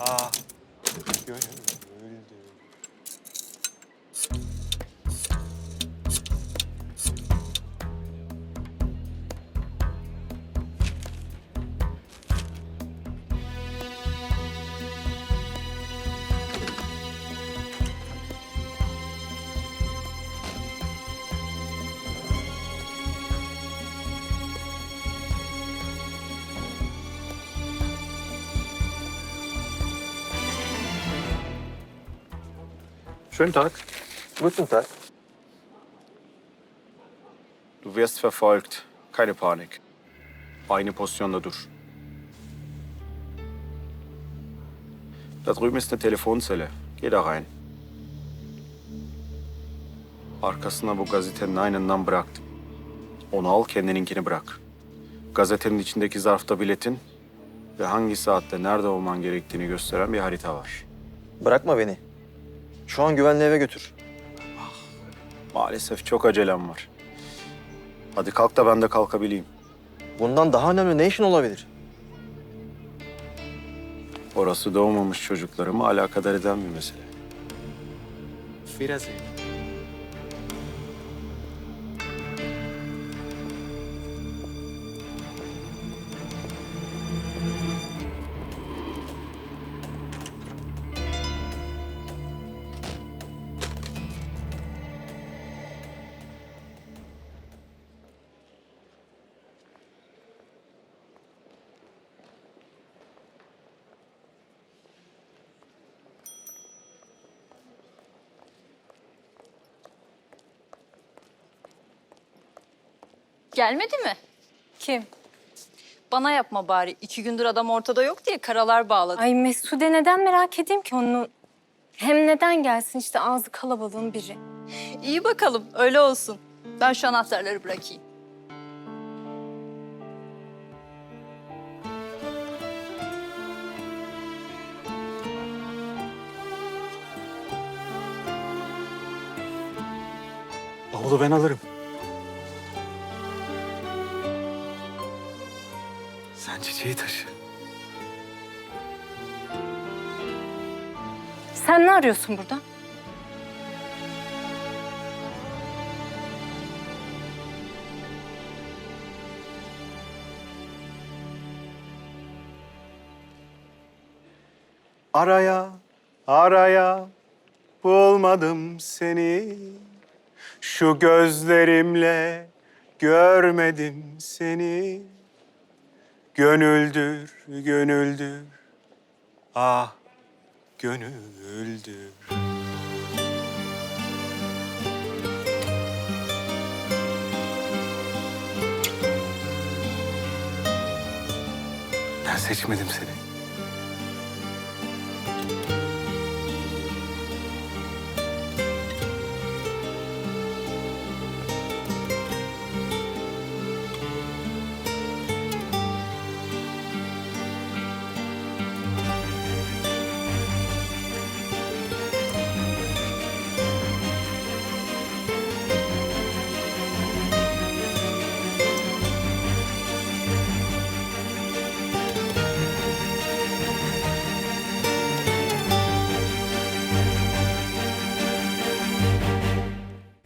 Ah, Schönen Tag. Guten Tag. Du wirst verfolgt. Keine Panik. Aynı pozisyonda dur. Da drüben ist eine Telefonzelle. Geh da rein. Arkasına bu gazetenin aynından bıraktım. Onu al, kendininkini bırak. Gazetenin içindeki zarfta biletin ve hangi saatte nerede olman gerektiğini gösteren bir harita var. Bırakma beni. Şu an güvenli eve götür. Maalesef çok acelem var. Hadi kalk da ben de kalkabileyim. Bundan daha önemli ne işin olabilir? Orası doğmamış çocuklarımı alakadar eden bir mesele. Wiedersehen. Gelmedi mi? Kim? Bana yapma bari. İki gündür adam ortada yok diye karalar bağladı. Ay Mesude neden merak edeyim ki onu? Hem neden gelsin işte ağzı kalabalığın biri. İyi bakalım öyle olsun. Ben şu anahtarları bırakayım. Bavulu ben alırım. Sen çiçeği taşı. Sen ne arıyorsun burada? Araya, araya bulmadım seni. Şu gözlerimle görmedim seni. Gönüldür, gönüldür. Ah, gönüldür. Ben seçmedim seni.